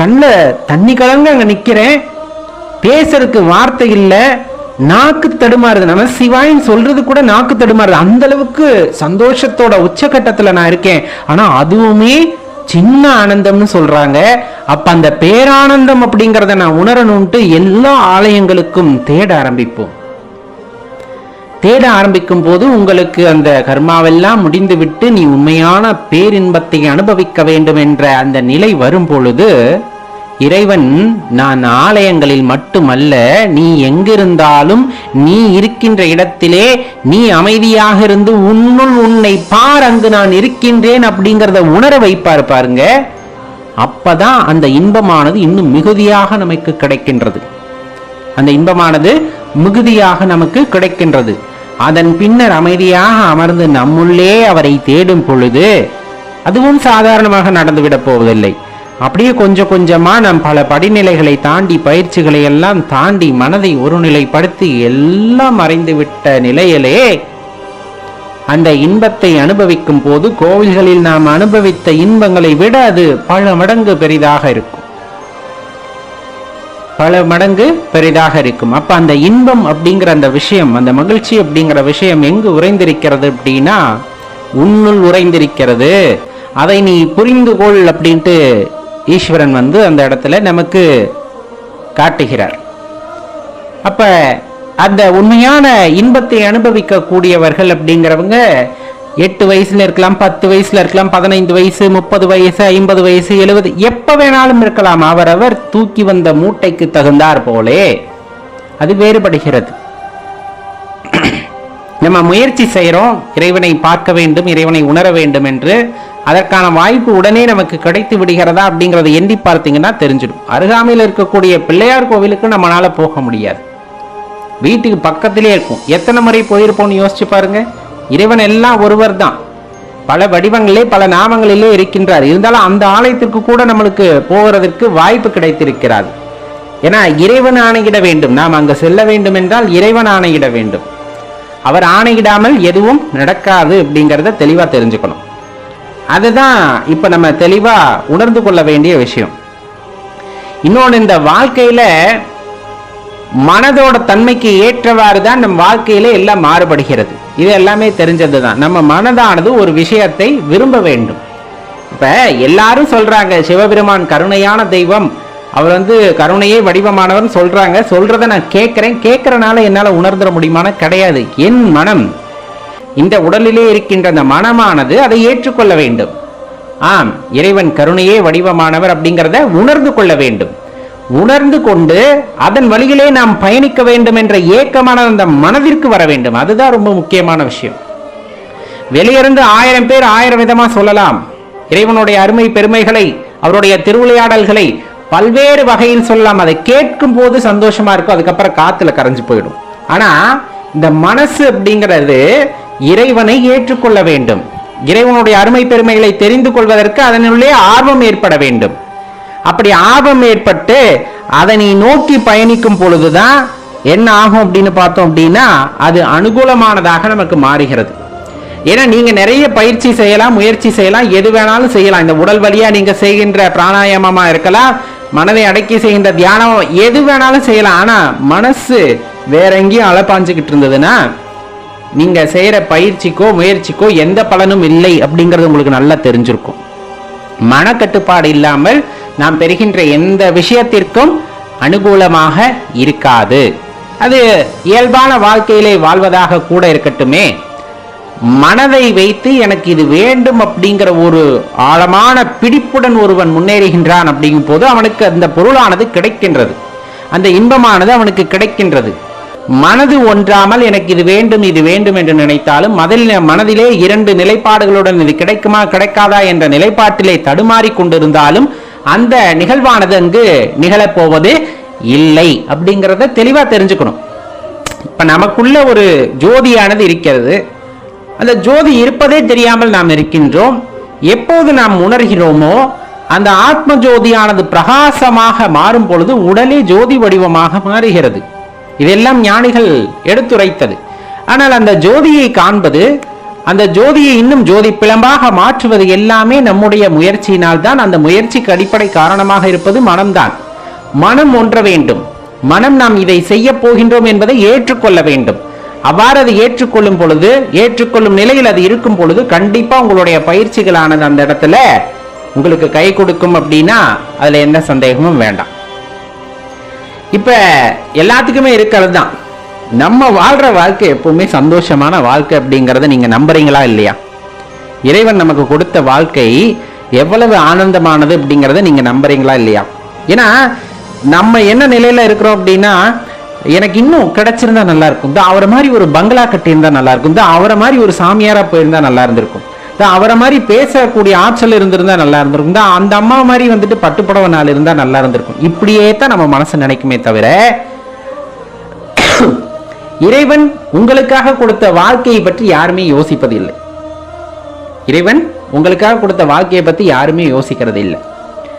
கண்ணில் தண்ணி கலங்க அங்கே நிற்கிறேன் பேசுறதுக்கு வார்த்தை இல்லை. நாக்கு தடுமாறுது. நம்ம சிவாயின்னு சொல்றது கூட நாக்கு தடுமாறுது. அந்த அளவுக்கு சந்தோஷத்தோட உச்சகட்டத்தில் நான் இருக்கேன். ஆனால் அதுவுமே சின்ன ஆனந்தம்னு சொல்றாங்க. அப்ப அந்த பேரானந்தம் அப்படிங்கிறத நான் உணரணும்ட்டு எல்லா ஆலயங்களுக்கும் தேட ஆரம்பிப்போம். தேட ஆரம்பிக்கும் போது உங்களுக்கு அந்த கர்மாவெல்லாம் முடிந்துவிட்டு நீ உண்மையான பேரின்பத்தை அனுபவிக்க வேண்டும் என்ற அந்த நிலை வரும் பொழுது இறைவன் நான் ஆலயங்களில் மட்டுமல்ல நீ எங்கிருந்தாலும் நீ இருக்கின்ற இடத்திலே நீ அமைதியாக இருந்து உன்னுள் உன்னை பார் அங்கு நான் இருக்கின்றேன் அப்படிங்கிறத உணர வைப்பார் பாருங்க. அப்பதான் அந்த இன்பமானது இன்னும் மிகுதியாக நமக்கு கிடைக்கின்றது. அந்த இன்பமானது மிகுதியாக நமக்கு கிடைக்கின்றது. அதன் பின்னர் அமைதியாக அமர்ந்து நம்முள்ளே அவரை தேடும் பொழுது அதுவும் சாதாரணமாக நடந்துவிடப் போவதில்லை. அப்படியே கொஞ்சம் கொஞ்சமா நம் பல படிநிலைகளை தாண்டி பயிற்சிகளை எல்லாம் தாண்டி மனதை ஒருநிலைப்படுத்தி எல்லாம் மறைந்துவிட்ட நிலையிலே அந்த இன்பத்தை அனுபவிக்கும் போது கோவில்களில் நாம் அனுபவித்த இன்பங்களை விட அது பல மடங்கு பெரிதாக இருக்கும். பல மடங்கு பெரிதாக இருக்கும். அப்ப அந்த இன்பம் அப்படிங்கிற அந்த விஷயம் அந்த மகிழ்ச்சி அப்படிங்கிற விஷயம் எங்கு உறைந்திருக்கிறது அப்படின்னா உன்னுள் உறைந்திருக்கிறது. அதை நீ புரிந்து கொள் அப்படின்ட்டு ஈஸ்வரன் வந்து அந்த இடத்துல நமக்கு காட்டுகிறார். அப்ப அந்த உண்மையான இன்பத்தை அனுபவிக்க கூடியவர்கள் அப்படிங்கிறவங்க எட்டு வயசுல இருக்கலாம் பத்து வயசுல இருக்கலாம் பதினைந்து வயசு முப்பது வயசு ஐம்பது வயசு எழுபது எப்ப வேணாலும் இருக்கலாம். அவரவர் தூக்கி வந்த மூட்டைக்கு தகுந்தார் போலே. அது வேறுபடுகிறது. நம்ம முயற்சி செய்கிறோம் இறைவனை பார்க்க வேண்டும் இறைவனை உணர வேண்டும் என்று. அதற்கான வாய்ப்பு உடனே நமக்கு கிடைத்து விடுகிறதா அப்படிங்கிறத எண்ணி பார்த்தீங்கன்னா தெரிஞ்சிடும். அருகாமையில் இருக்கக்கூடிய பிள்ளையார் கோவிலுக்கு நம்மளால போக முடியாது. வீட்டுக்கு பக்கத்திலே இருக்கும். எத்தனை முறை போயிருப்போம்னு யோசிச்சு பாருங்க. இறைவன் எல்லாம் ஒருவர் தான். பல வடிவங்களிலே பல நாமங்களிலே இருக்கின்றார். இருந்தாலும் அந்த ஆலயத்திற்கு கூட நம்மளுக்கு போகிறதற்கு வாய்ப்பு கிடைத்திருக்கிறார். ஏன்னா இறைவன் ஆணையிட வேண்டும். நாம் அங்கு செல்ல வேண்டும் என்றால் இறைவன் ஆணையிட வேண்டும். அவர் ஆணையிடாமல் எதுவும் நடக்காது அப்படிங்கிறத தெளிவா தெரிஞ்சுக்கணும். அதுதான் இப்ப நம்ம தெளிவா உணர்ந்து கொள்ள வேண்டிய விஷயம். இன்னொன்று இந்த வாழ்க்கையில மனதோட தன்மைக்கு ஏற்றவாறு தான் நம் வாழ்க்கையிலே எல்லாம் மாறுபடுகிறது. இது எல்லாமே தெரிஞ்சது தான் நம்ம மனதானது ஒரு விஷயத்தை விரும்ப வேண்டும். இப்போ எல்லாரும் சொல்கிறாங்க சிவபெருமான் கருணையான தெய்வம். அவர் வந்து கருணையே வடிவமானவர்னு சொல்கிறாங்க சொல்கிறத நான் கேட்குறேன். கேட்குறனால என்னால் உணர்ந்துட முடியுமான கிடையாது. என் மனம் இந்த உடலிலே இருக்கின்ற அந்த மனமானது அதை ஏற்றுக்கொள்ள வேண்டும். ஆம் இறைவன் கருணையே வடிவமானவர் அப்படிங்கிறத உணர்ந்து கொள்ள வேண்டும். உணர்ந்து கொண்டு அதன் வழியிலே நாம் பயணிக்க வேண்டும் என்ற ஏக்கமான அந்த மனதிற்கு வர வேண்டும். அதுதான் ரொம்ப முக்கியமான விஷயம். வெளியிருந்து ஆயிரம் பேர் ஆயிரம் விதமாக சொல்லலாம். இறைவனுடைய அருமை பெருமைகளை அவருடைய திருவிளையாடல்களை பல்வேறு வகையில் சொல்லலாம். அதை கேட்கும் போது சந்தோஷமா இருக்கும். அதுக்கப்புறம் காத்துல கரைஞ்சு போயிடும். ஆனா இந்த மனசு அப்படிங்கிறது இறைவனை ஏற்றுக்கொள்ள வேண்டும். இறைவனுடைய அருமை பெருமைகளை தெரிந்து கொள்வதற்கு அதனுள்ளே ஆர்வம் ஏற்பட வேண்டும். அப்படி ஆபம் ஏற்பட்டு அதனை நோக்கி பயணிக்கும் பொழுதுதான் என்ன ஆகும் அப்படின்னு பார்த்தோம் அப்படின்னா அது அனுகூலமானதாக நமக்கு மாறுகிறது. ஏன்னா நீங்கள் நிறைய பயிற்சி செய்யலாம் முயற்சி செய்யலாம் எது வேணாலும் செய்யலாம். இந்த உடல் வழியாக நீங்கள் செய்கின்ற பிராணாயாமமாக இருக்கலாம் மனதை அடக்கி செய்கின்ற தியானம் எது வேணாலும் செய்யலாம். ஆனால் மனசு வேற எங்கேயும் அலப்பாஞ்சுக்கிட்டு இருந்ததுன்னா நீங்கள் செய்கிற பயிற்சிக்கோ முயற்சிக்கோ எந்த பலனும் இல்லை அப்படிங்கிறது உங்களுக்கு நல்லா தெரிஞ்சிருக்கும். மனக்கட்டுப்பாடு இல்லாமல் நாம் பெறுகின்ற எந்த விஷயத்திற்கும் அனுகூலமாக இருக்காது. அது இயல்பான வாழ்க்கையிலே வாழ்வதாக கூட இருக்கட்டுமே. மனதை வைத்து எனக்கு இது வேண்டும் அப்படிங்கிற ஒரு ஆழமான பிடிப்புடன் ஒருவன் முன்னேறுகின்றான் அப்படிங்கும் போது அவனுக்கு அந்த பொருளானது கிடைக்கின்றது. அந்த இன்பமானது அவனுக்கு கிடைக்கின்றது. மனது ஒன்றாமல் எனக்கு இது வேண்டும் இது வேண்டும் என்று நினைத்தாலும் மதில் மனதிலே இரண்டு நிலைப்பாடுகளுடன் இது கிடைக்குமா கிடைக்காதா என்ற நிலைப்பாட்டிலே தடுமாறி கொண்டிருந்தாலும் அந்த நிகழ்வானது அங்கு நிகழப்போவது இல்லை அப்படிங்கிறத தெளிவா தெரிஞ்சுக்கணும். இப்ப நமக்குள்ள ஒரு ஜோதியானது இருக்கிறது. அந்த ஜோதி இருப்பதே தெரியாமல் நாம் இருக்கின்றோம். எப்போது நாம் உணர்கிறோமோ அந்த ஆத்ம ஜோதியானது பிரகாசமாக மாறும் பொழுது உடலே ஜோதி வடிவமாக மாறுகிறது. இதெல்லாம் ஞானிகள் எடுத்துரைத்தது. ஆனால் அந்த ஜோதியை காண்பது அந்த ஜோதியை இன்னும் ஜோதி பிளம்பாக மாற்றுவது எல்லாமே நம்முடைய முயற்சியினால் தான் அந்த முயற்சிக்கு அடிப்படை காரணமாக இருப்பது மனம்தான். மனம் ஒன்ற வேண்டும். மனம் நாம் இதை செய்ய போகின்றோம் என்பதை ஏற்றுக்கொள்ள வேண்டும். அவ்வாறு அதை ஏற்றுக்கொள்ளும் பொழுது ஏற்றுக்கொள்ளும் நிலையில் அது இருக்கும் பொழுது கண்டிப்பா உங்களுடைய பயிற்சிகளானது அந்த இடத்துல உங்களுக்கு கை கொடுக்கும் அப்படின்னா அதுல எந்த சந்தேகமும் வேண்டாம். இப்ப எல்லாத்துக்குமே இருக்கிறது தான் நம்ம வாழ்கிற வாழ்க்கை எப்பவுமே சந்தோஷமான வாழ்க்கை அப்படிங்கிறத நீங்கள் நம்புறீங்களா இல்லையா? இறைவன் நமக்கு கொடுத்த வாழ்க்கை எவ்வளவு ஆனந்தமானது அப்படிங்கிறத நீங்கள் நம்புறீங்களா இல்லையா? ஏன்னா நம்ம என்ன நிலையில் இருக்கிறோம் அப்படின்னா எனக்கு இன்னும் கிடைச்சிருந்தா நல்லா இருக்கும். தான் அவரை மாதிரி ஒரு பங்களா கட்டியிருந்தா நல்லா இருக்கும். தான் அவரை மாதிரி ஒரு சாமியாராக போயிருந்தா நல்லா இருந்திருக்கும். தான் அவரை மாதிரி பேசக்கூடிய ஆற்றல் இருந்திருந்தா நல்லா இருந்திருக்கும். தான் அந்த அம்மா மாதிரி வந்துட்டு பட்டுப்புடவை நாள் இருந்தால் நல்லா இருந்திருக்கும். இப்படியே தான் நம்ம மனசு நினைக்குமே தவிர இறைவன் உங்களுக்காக கொடுத்த வாழ்க்கையை பற்றி யாருமே யோசிப்பதில்லை. இறைவன் உங்களுக்காக கொடுத்த வாழ்க்கையை பற்றி யாருமே யோசிக்கிறது இல்லை